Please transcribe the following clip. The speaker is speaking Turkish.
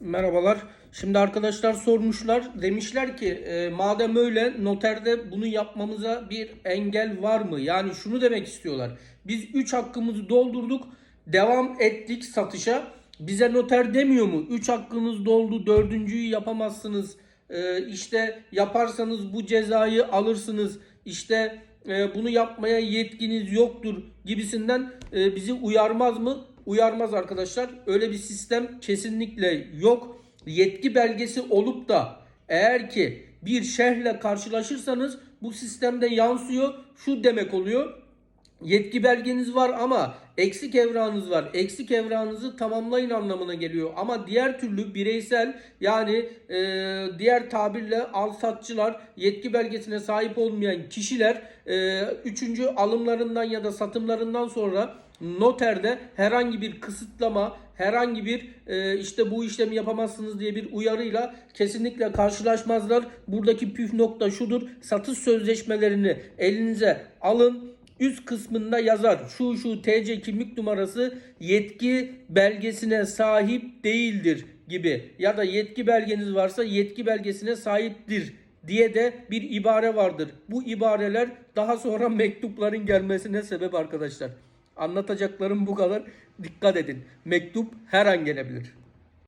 Merhabalar. Şimdi arkadaşlar sormuşlar. Demişler ki e, madem öyle noterde bunu yapmamıza bir engel var mı? Yani şunu demek istiyorlar. Biz 3 hakkımızı doldurduk. Devam ettik satışa. Bize noter demiyor mu? 3 hakkınız doldu. Dördüncüyü yapamazsınız. E, işte yaparsanız bu cezayı alırsınız. İşte e, bunu yapmaya yetkiniz yoktur gibisinden e, bizi uyarmaz mı? Uyarmaz arkadaşlar. Öyle bir sistem kesinlikle yok. Yetki belgesi olup da eğer ki bir şerhle karşılaşırsanız bu sistemde yansıyor. Şu demek oluyor. Yetki belgeniz var ama eksik evrağınız var. Eksik evrağınızı tamamlayın anlamına geliyor. Ama diğer türlü bireysel yani e, diğer tabirle al satçılar yetki belgesine sahip olmayan kişiler e, üçüncü alımlarından ya da satımlarından sonra noterde herhangi bir kısıtlama, herhangi bir e, işte bu işlemi yapamazsınız diye bir uyarıyla kesinlikle karşılaşmazlar. Buradaki püf nokta şudur. Satış sözleşmelerini elinize alın. Üst kısmında yazar şu şu TC kimlik numarası yetki belgesine sahip değildir gibi ya da yetki belgeniz varsa yetki belgesine sahiptir diye de bir ibare vardır. Bu ibareler daha sonra mektupların gelmesine sebep arkadaşlar. Anlatacaklarım bu kadar. Dikkat edin. Mektup her an gelebilir.